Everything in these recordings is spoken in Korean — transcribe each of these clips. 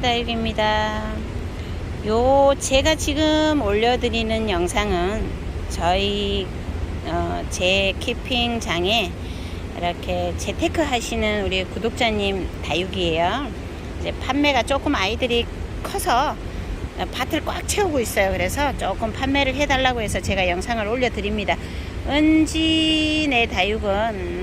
다육입니다. 요 제가 지금 올려드리는 영상은 저희 어, 제 키핑장에 이렇게 재테크 하시는 우리 구독자님 다육이에요. 이제 판매가 조금 아이들이 커서 밭을 꽉 채우고 있어요. 그래서 조금 판매를 해달라고 해서 제가 영상을 올려드립니다. 은진의 다육은 음,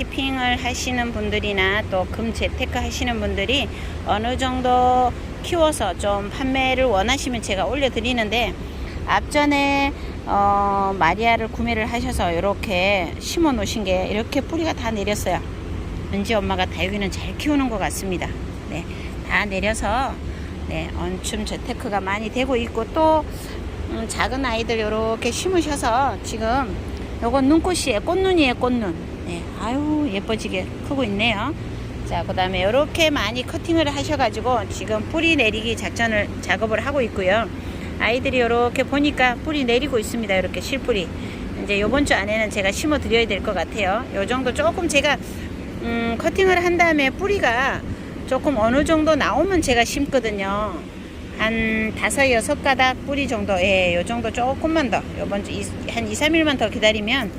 키핑을 하시는 분들이나 또 금 재테크 하시는 분들이 어느 정도 키워서 좀 판매를 원하시면 제가 올려드리는데 앞전에 어, 마리아를 구매를 하셔서 이렇게 심어 놓으신 게 이렇게 뿌리가 다 내렸어요. 은지 엄마가 다육이는 잘 키우는 것 같습니다. 네, 다 내려서 네, 언춤 재테크가 많이 되고 있고 또 음, 작은 아이들 이렇게 심으셔서 지금 요건 눈꽃이에요. 꽃눈이에요, 꽃눈. 네, 아유 예뻐지게 크고 있네요. 자, 그 다음에 이렇게 많이 커팅을 하셔가지고 지금 뿌리 내리기 작전을 작업을 하고 있고요. 아이들이 이렇게 보니까 뿌리 내리고 있습니다. 이렇게 실뿌리. 이제 요번 주 안에는 제가 심어 드려야 될 것 같아요. 요 정도 조금 제가 음, 커팅을 한 다음에 뿌리가 조금 어느 정도 나오면 제가 심거든요. 한 다섯 여섯 가닥 뿌리 정도, 예, 요 정도 조금만 더, 요번 주 한 2, 3일만 더 기다리면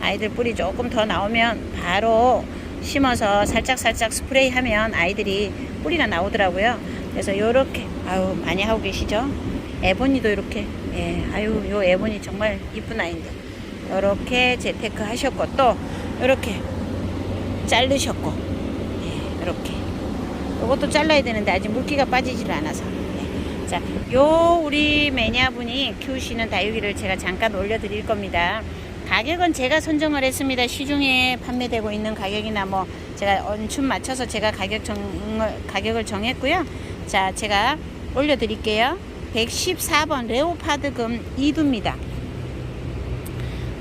아이들 뿌리 조금 더 나오면 바로 심어서 살짝살짝 스프레이 하면 아이들이 뿌리가 나오더라고요. 그래서 요렇게, 아유, 많이 하고 계시죠? 에보니도 이렇게, 예, 아유, 요 에보니 정말 이쁜 아이인데. 요렇게 재테크 하셨고, 또, 요렇게 자르셨고, 예, 요렇게. 요것도 잘라야 되는데 아직 물기가 빠지질 않아서. 네. 자, 요 우리 매니아분이 키우시는 다육이를 제가 잠깐 올려드릴 겁니다. 가격은 제가 선정을 했습니다. 시중에 판매되고 있는 가격이나 뭐 제가 언춤 맞춰서 제가 가격 정 가격을 정했고요. 자, 제가 올려드릴게요. 114번 레오파드금 2두입니다.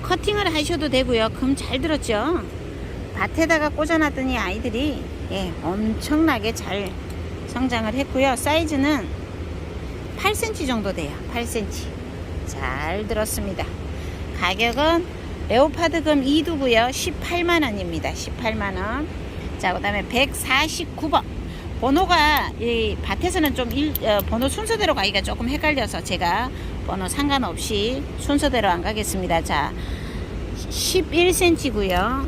커팅을 하셔도 되고요. 금 잘 들었죠? 밭에다가 꽂아놨더니 아이들이 예, 엄청나게 잘 성장을 했고요. 사이즈는 8cm 정도 돼요. 8cm. 잘 들었습니다. 가격은 레오파드금 2두고요. 18만원입니다. 18만원. 자, 그 다음에 149번. 번호가 이 밭에서는 좀 일, 어, 번호 순서대로 가기가 조금 헷갈려서 제가 번호 상관없이 순서대로 안 가겠습니다. 자, 11cm고요.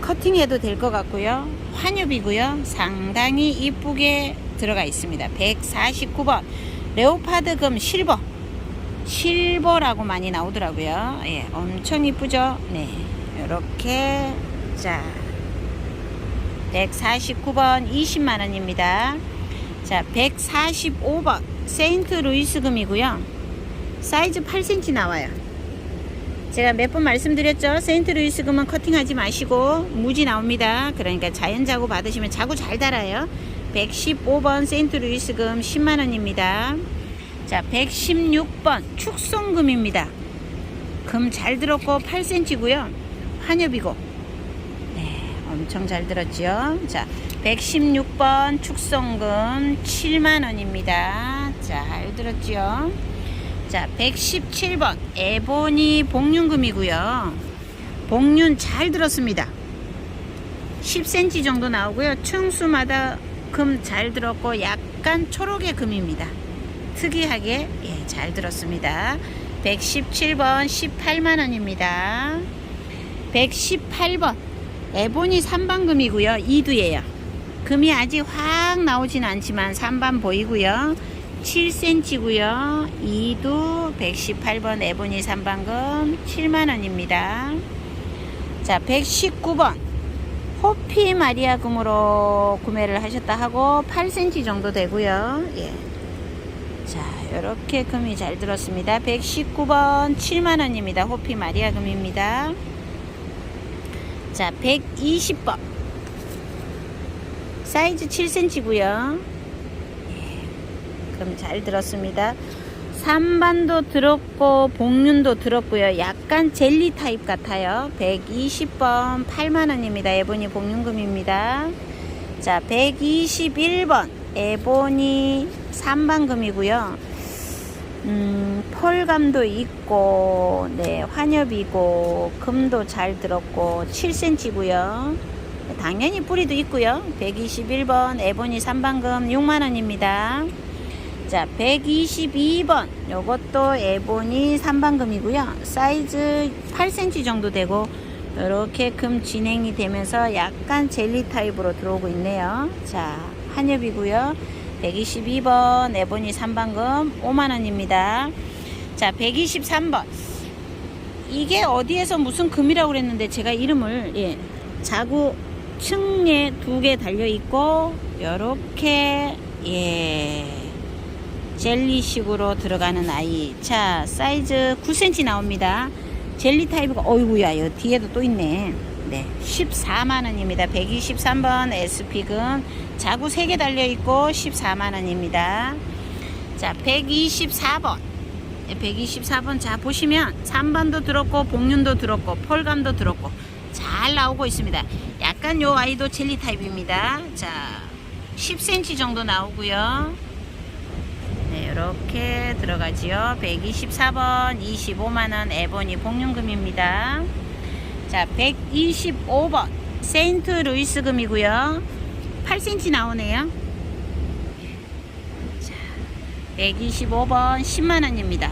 커팅해도 될 것 같고요. 환엽이고요. 상당히 이쁘게 들어가 있습니다. 149번 레오파드금 실버 실버라고 많이 나오더라고요. 예, 엄청 이쁘죠? 네, 이렇게 자 149번 20만 원입니다. 자, 145번 세인트 루이스 금이고요. 사이즈 8cm 나와요. 제가 몇 번 말씀드렸죠. 세인트 루이스 금은 커팅하지 마시고 무지 나옵니다. 그러니까 자연 자구 받으시면 자구 잘 달아요. 115번 세인트 루이스 금 10만 원입니다. 자, 116번 축성금입니다. 금 잘 들었고 8cm고요. 환엽이고. 네, 엄청 잘 들었죠. 자, 116번 축성금 7만 원입니다. 잘 들었죠. 자, 117번 에보니 복륜금이고요. 복륜 잘 들었습니다. 10cm 정도 나오고요. 층수마다 금 잘 들었고 약간 초록의 금입니다. 특이하게 예, 잘 들었습니다. 117번 18만 원입니다. 118번 에보니 3반금이고요. 2두예요. 금이 아직 확 나오진 않지만 3반 보이고요. 7cm고요. 2두 118번 에보니 3반금 7만원입니다. 자, 119번 호피 마리아 금으로 구매를 하셨다 하고 8cm 정도 되고요. 예. 자, 이렇게 금이 잘 들었습니다. 119번 7만원입니다. 호피 마리아 금입니다. 자, 120번 사이즈 7cm고요. 금잘 들었습니다. 삼반도 들었고 복륜도 들었고요. 약간 젤리 타입 같아요. 120번 8만원입니다. 에보니 복륜금입니다. 자 121번 에보니 3반금이고요. 음, 펄감도 있고 네 환엽이고 금도 잘 들었고 7cm고요. 당연히 뿌리도 있고요. 121번 에보니 3반금 6만원입니다. 자, 122번 요것도 에보니 3반금이고요. 사이즈 8cm 정도 되고 이렇게 금 진행이 되면서 약간 젤리 타입으로 들어오고 있네요. 자, 한엽이고요. 122번 에보니 3반금 5만원입니다. 자, 123번. 이게 어디에서 무슨 금이라고 그랬는데 제가 이름을 예, 자구 층에 두 개 달려 있고 요렇게 예 젤리식으로 들어가는 아이. 자 사이즈 9cm 나옵니다. 젤리 타입이고 어이구야 여 뒤에도 또 있네 네 14만원입니다. 123번 SP금 자구 3개 달려 있고 14만원입니다. 자 124번. 124번 자 보시면 3번도 들었고 복륜도 들었고 펄감도 들었고 잘 나오고 있습니다. 약간 요 아이도 젤리 타입입니다. 자 10cm 정도 나오고요. 네 이렇게 들어가지요. 124번 25만원 에보니 복륜금입니다 자 125번 세인트 루이스 금이고요 8cm 나오네요 125번 10만원입니다.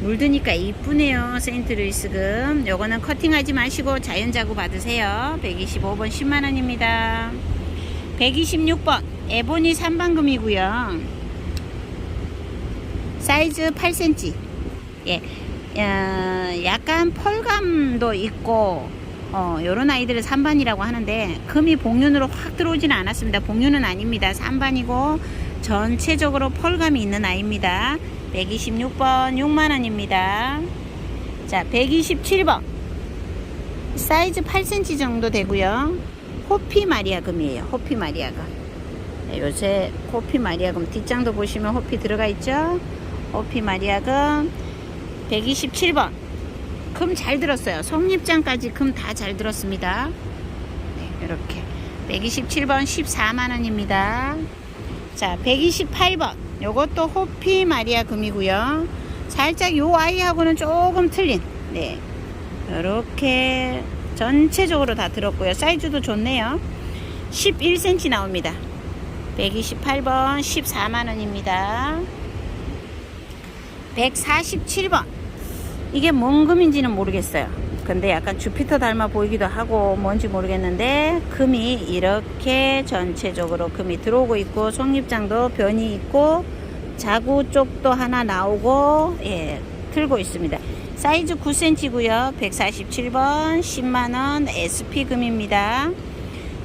물드니까 이쁘네요. 세인트 루이스금. 요거는 커팅하지 마시고 자연자구 받으세요. 125번 10만원입니다. 126번 에보니 3반금이고요. 사이즈 8cm. 예. 어, 약간 펄감도 있고 어, 요런 아이들을 3반이라고 하는데 금이 복륜으로 확 들어오지는 않았습니다. 복륜은 아닙니다. 3반이고 전체적으로 펄감이 있는 아이입니다. 126번 6만원입니다. 자, 127번. 사이즈 8cm 정도 되고요. 호피 마리아금이에요. 호피 마리아금. 네, 요새 호피 마리아금 뒷장도 보시면 호피 들어가 있죠? 호피 마리아금 127번. 금 잘 들었어요. 속립장까지 금 다 잘 들었습니다. 네, 이렇게. 127번 14만원입니다. 자, 128번. 요것도 호피 마리아 금이고요. 살짝 요 아이하고는 조금 틀린. 네. 이렇게 전체적으로 다 들었고요. 사이즈도 좋네요. 11cm 나옵니다. 128번 14만원입니다. 147번. 이게 뭔 금인지는 모르겠어요. 근데 약간 주피터 닮아 보이기도 하고 뭔지 모르겠는데 금이 이렇게 전체적으로 금이 들어오고 있고 속립장도 변이 있고 자구 쪽도 하나 나오고 예 틀고 있습니다. 사이즈 9cm고요. 147번 10만원 SP 금입니다.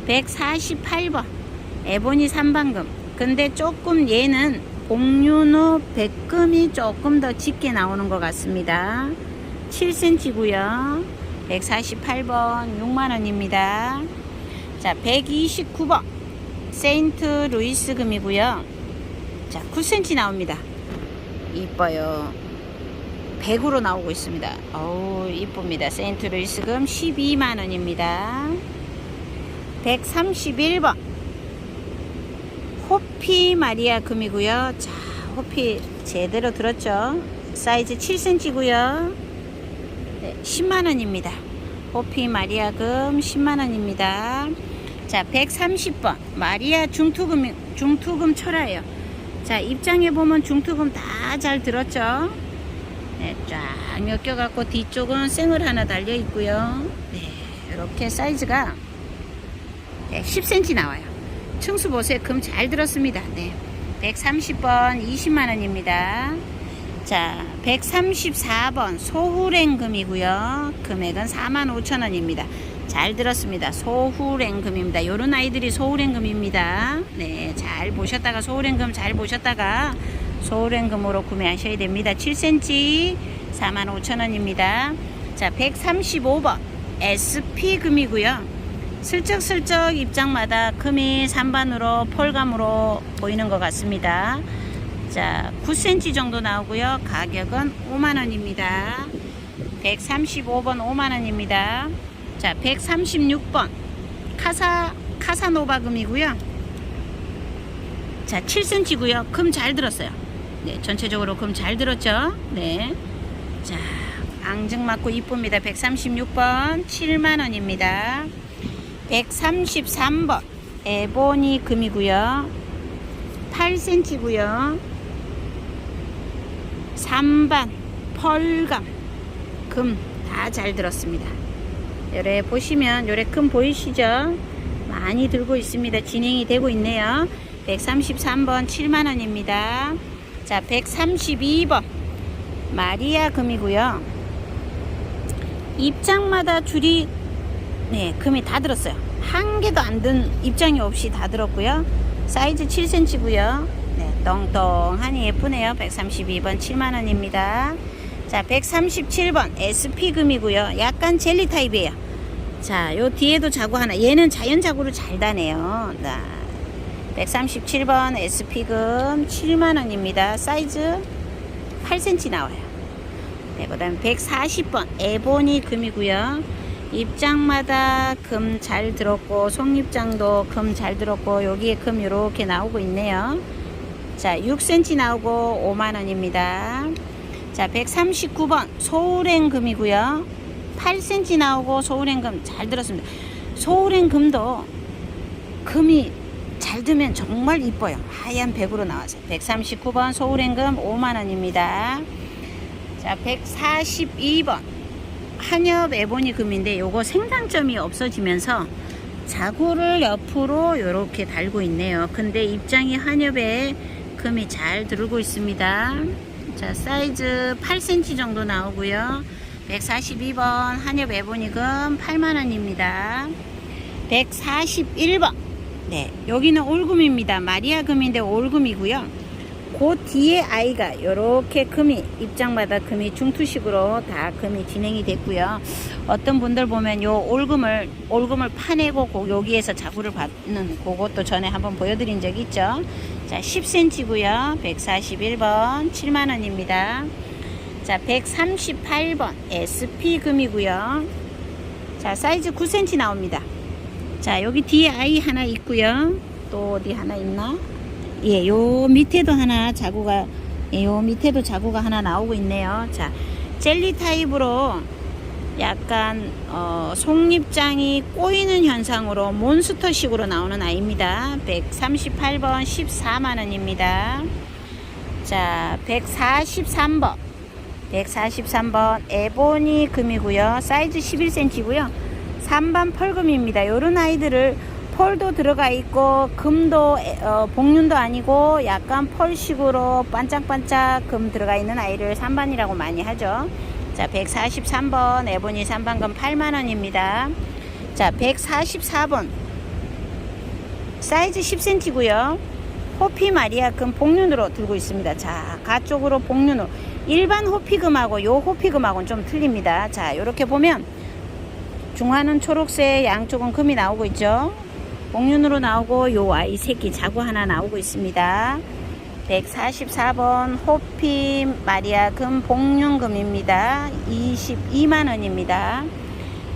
148번 에보니 3반금 근데 조금 얘는 복륜후 백금이 조금 더 짙게 나오는 것 같습니다. 7cm고요. 148번 6만원입니다. 자, 129번 세인트 루이스 금이고요. 자, 9cm 나옵니다. 이뻐요. 100으로 나오고 있습니다. 어우, 이쁩니다. 세인트 루이스 금 12만원입니다. 131번 호피 마리아 금이고요. 자, 호피 제대로 들었죠? 사이즈 7cm고요. 네, 10만 원입니다. 호피 마리아 금 10만 원입니다. 자, 130번 마리아 중투금 중투금 철화예요. 자, 입장해 보면 중투금 다 잘 들었죠? 네, 쫙 엮여갖고 뒤쪽은 생을 하나 달려 있고요. 네, 이렇게 사이즈가 네, 10cm 나와요. 층수 보세요. 금잘 들었습니다. 네. 130번 20만원입니다. 자, 134번 소후랭금이고요. 금액은 45,000원입니다. 잘 들었습니다. 소후랭금입니다. 요런 아이들이 소후랭금입니다. 네, 잘 보셨다가 소후랭금 잘 보셨다가 소후랭금으로 구매하셔야 됩니다. 7cm 45,000원입니다. 자, 135번 SP금이고요. 슬쩍슬쩍 입장마다 금이 3반으로 폴감으로 보이는 것 같습니다. 자, 9cm 정도 나오고요. 가격은 5만원입니다. 135번 5만원입니다. 자, 136번 카사, 카사노바 금이고요. 자, 7cm고요. 금 잘 들었어요. 네, 전체적으로 금 잘 들었죠? 네. 자, 앙증 맞고 이쁩니다. 136번 7만원입니다. 133번 에보니 금이고요. 8cm고요. 3반 펄감 금 다 잘 들었습니다. 요래 보시면 요래 금 보이시죠? 많이 들고 있습니다. 진행이 되고 있네요. 133번 7만원입니다. 자, 132번 마리아 금이고요. 입장마다 줄이 네, 금이 다 들었어요. 한 개도 안 든 입장이 없이 다 들었고요. 사이즈 7cm고요. 네, 똥똥하니 예쁘네요. 132번 7만 원입니다. 자, 137번 SP금이고요. 약간 젤리 타입이에요. 자, 요 뒤에도 자구 하나. 얘는 자연 자구로 잘 다네요. 나 137번 SP금 7만 원입니다. 사이즈 8cm 나와요. 네, 그 다음 140번 에보니 금이고요. 입장마다 금 잘 들었고 속입장도 금 잘 들었고 여기에 금 이렇게 나오고 있네요. 자, 6cm 나오고 5만원입니다. 자, 139번 소우랭 금이고요. 8cm 나오고 소우랭 금잘 들었습니다. 소우랭 금도 금이 잘 들면 정말 이뻐요. 하얀 백으로 나와서 139번 소우랭 금 5만원입니다. 자, 142번 한엽 에보니 금인데 요거 생산점이 없어지면서 자구를 옆으로 이렇게 달고 있네요. 근데 입장이 한엽에 금이 잘 들고 있습니다. 자, 사이즈 8cm 정도 나오고요. 142번 한엽 에보니 금 8만원입니다. 141번 네, 여기는 올금입니다. 마리아 금인데 올금이고요. 그 뒤에 아이가 이렇게 금이 입장마다 금이 중투식으로 다 금이 진행이 됐고요. 어떤 분들 보면 요 올금을 올금을 파내고 고- 여기에서 자구를 받는 그것도 전에 한번 보여드린 적 있죠. 자 10cm고요. 141번 7만 원입니다. 자 138번 SP 금이고요. 자 사이즈 9cm 나옵니다. 자 여기 뒤에 아이 하나 있고요. 또 어디 하나 있나? 예, 요 밑에도 하나 자구가 예, 요 밑에도 자구가 하나 나오고 있네요. 자, 젤리 타입으로 약간 어, 속립장이 꼬이는 현상으로 몬스터식으로 나오는 아이입니다. 138번 14만 원입니다. 자, 143번 143번 에보니 금이고요. 사이즈 11cm고요. 3반 펄금입니다. 요런 아이들을 펄도 들어가 있고 금도 에- 어, 복륜도 아니고 약간 펄식으로 반짝반짝 금 들어가 있는 아이를 3반이라고 많이 하죠. 자, 143번 에보니 3반금 8만 원입니다. 자, 144번 사이즈 10cm고요. 호피 마리아금 복륜으로 들고 있습니다. 자, 가쪽으로 복륜으로 일반 호피금하고 요 호피금하고는 좀 틀립니다. 자, 이렇게 보면 중화는 초록색, 양쪽은 금이 나오고 있죠. 복륜으로 나오고 요 아이 새끼 자구 하나 나오고 있습니다. 144번 호피 마리아 금 복륜금입니다. 22만 원입니다.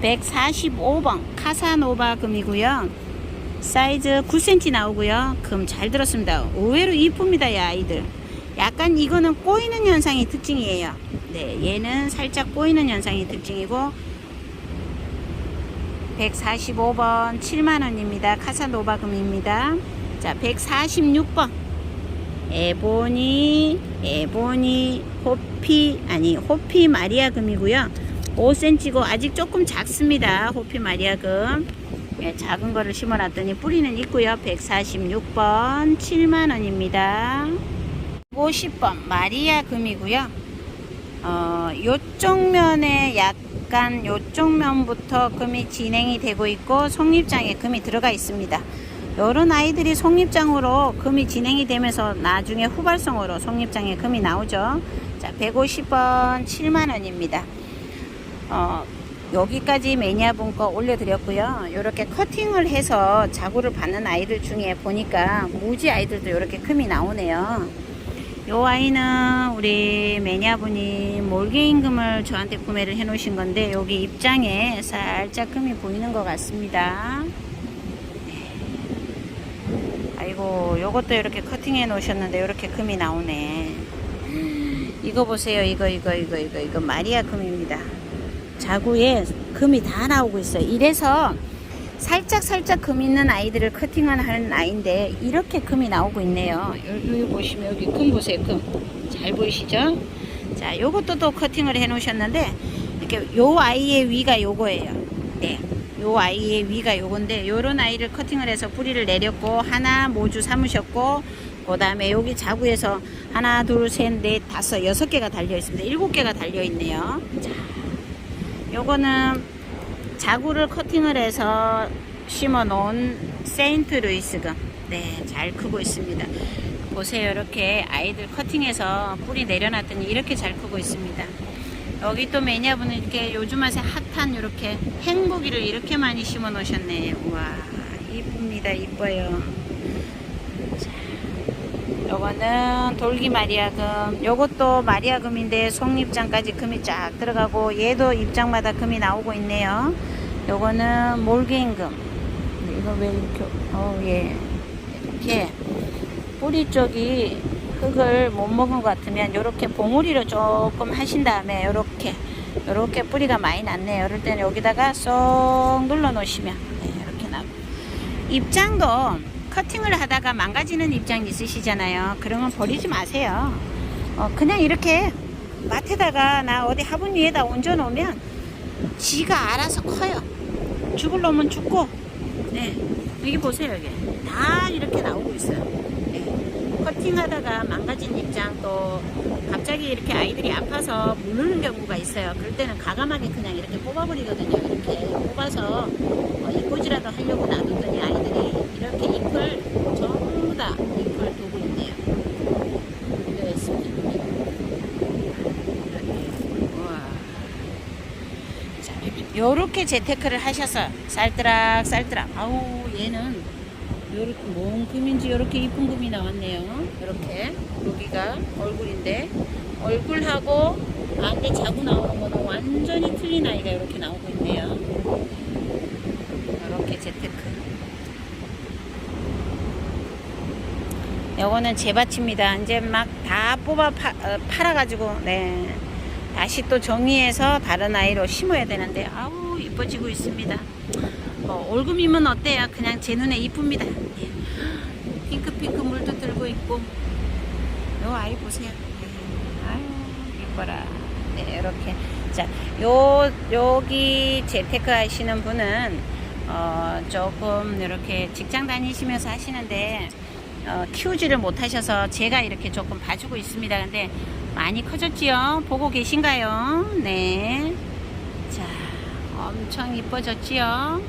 145번 카사노바 금이고요. 사이즈 9cm 나오고요. 금 잘 들었습니다. 의외로 이쁩니다, 이 아이들. 약간 이거는 꼬이는 현상이 특징이에요. 네, 얘는 살짝 꼬이는 현상이 특징이고 145번 7만원입니다. 카사노바 금입니다. 자, 146번. 에보니, 에보니, 호피, 아니, 호피 마리아 금이고요. 5cm고 아직 조금 작습니다. 호피 마리아 금. 예, 작은 거를 심어놨더니 뿌리는 있고요. 146번 7만원입니다. 50번 마리아 금이고요. 어, 요쪽 면에 약 간 요쪽 면부터 금이 진행이 되고 있고 속립장에 금이 들어가 있습니다. 요런 아이들이 속립장으로 금이 진행이 되면서 나중에 후발성으로 속립장에 금이 나오죠. 자, 150번 7만원입니다. 어, 여기까지 매니아분 거 올려드렸고요. 이렇게 커팅을 해서 자구를 받는 아이들 중에 보니까 무지 아이들도 이렇게 금이 나오네요. 요 아이는 우리 매니아분이 몰개임금을 저한테 구매를 해 놓으신 건데 여기 입장에 살짝 금이 보이는 것 같습니다. 네. 아이고 요것도 이렇게 커팅해 놓으셨는데 이렇게 금이 나오네. 이거 보세요. 이거 이거 이거 이거 이거 마리아 금입니다. 자구에 금이 다 나오고 있어요. 이래서 살짝 살짝 금 있는 아이들을 커팅을 하는 아이인데 이렇게 금이 나오고 있네요. 여기, 보시면 여기 금 보세요. 금. 잘 보이시죠? 자, 요것도 또 커팅을 해 놓으셨는데 이렇게 요 아이의 위가 요거예요. 네. 요 아이의 위가 요건데 요런 아이를 커팅을 해서 뿌리를 내렸고 하나 모주 삼으셨고 그 다음에 여기 자구에서 하나 둘셋넷 다섯 여섯 개가 달려 있습니다. 일곱 개가 달려 있네요. 자, 요거는 자구를 커팅을 해서 심어 놓은 세인트 루이스금. 네, 잘 크고 있습니다. 보세요. 이렇게 아이들 커팅해서 뿌리 내려놨더니 이렇게 잘 크고 있습니다. 여기 또 매니아분은 이렇게 요즘 와서 핫한 이렇게 행복이를 이렇게 많이 심어 놓으셨네. 와, 이쁩니다. 이뻐요. 자, 요거는 돌기 마리아금. 요것도 마리아금인데 속립장까지 금이 쫙 들어가고 얘도 입장마다 금이 나오고 있네요. 요거는 몰개인금. 이거 왜 이렇게, 어, 예. 이렇게 뿌리 쪽이 흙을 못 먹은 것 같으면 이렇게 봉우리로 조금 하신 다음에 이렇게 이렇게 뿌리가 많이 났네요. 이럴 때는 여기다가 쏙 눌러 놓으시면 네, 이렇게 나고 입장도 커팅을 하다가 망가지는 입장 있으시잖아요. 그런 건 버리지 마세요. 어, 그냥 이렇게 마트에다가 나 어디 화분 위에다 얹어 놓으면 지가 알아서 커요. 죽을 놈은 죽고 네 여기 보세요 여기 다 이렇게 나오고 있어요. 네. 커팅하다가 망가진 입장 또 갑자기 이렇게 아이들이 아파서 무르는 경우가 있어요. 그럴 때는 가감하게 그냥 이렇게 뽑아버리거든요. 이렇게 뽑아서 어, 이꼬지라도 하려고 놔뒀더니 아이들이 이렇게 잎을 전부 다 잎을 두고 있네요. 되어 있습니다. 이렇게. 우와. 자, 요렇게 재테크를 하셔서 쌀뜨락 쌀뜨락. 아우 얘는 요렇게 뭔 금인지 요렇게 이쁜 금이 나왔네요. 요렇게. 여기가 얼굴인데 얼굴하고 안에 자구 나오는 거는 완전히 틀린 아이가 이렇게 나오고 있네요. 요렇게 재테크. 요거는 재밭입니다. 이제 막 다 뽑아 파, 어, 팔아가지고 네 다시 또 정리해서 다른 아이로 심어야 되는데 아우 이뻐지고 있습니다. 어, 올금이면 어때요? 그냥 제 눈에 이쁩니다. 예. 핑크핑크 물도 들고 있고 요 아이 보세요. 네. 아유 이뻐라. 네 이렇게 자 요 여기 재테크 하시는 분은 어, 조금 이렇게 직장 다니시면서 하시는데 어, 키우지를 못하셔서 제가 이렇게 조금 봐주고 있습니다. 근데 많이 커졌지요? 보고 계신가요? 네. 자, 엄청 이뻐졌지요?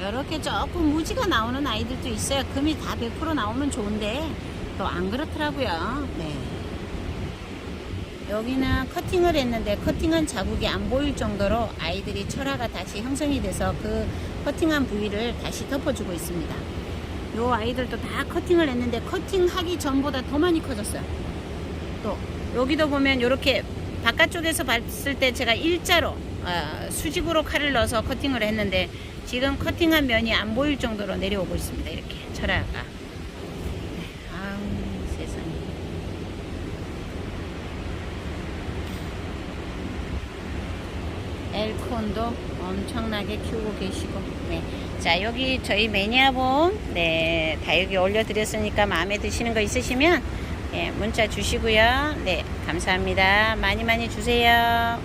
이렇게 조금 무지가 나오는 아이들도 있어요. 금이 다 100% 나오면 좋은데 또 안 그렇더라고요. 네. 여기는 커팅을 했는데 커팅한 자국이 안 보일 정도로 아이들이 철화가 다시 형성이 돼서 그 커팅한 부위를 다시 덮어주고 있습니다. 요 아이들도 다 커팅을 했는데 커팅하기 전보다 더 많이 커졌어요. 또 여기도 보면 이렇게 바깥쪽에서 봤을 때 제가 일자로 아, 수직으로 칼을 넣어서 커팅을 했는데 지금 커팅한 면이 안 보일 정도로 내려오고 있습니다. 이렇게 철화가. 네. 엘콘도 엄청나게 키우고 계시고 네. 자 여기 저희 매니아본 네, 다 여기 올려드렸으니까 마음에 드시는 거 있으시면 예, 문자 주시고요. 네 감사합니다. 많이 많이 주세요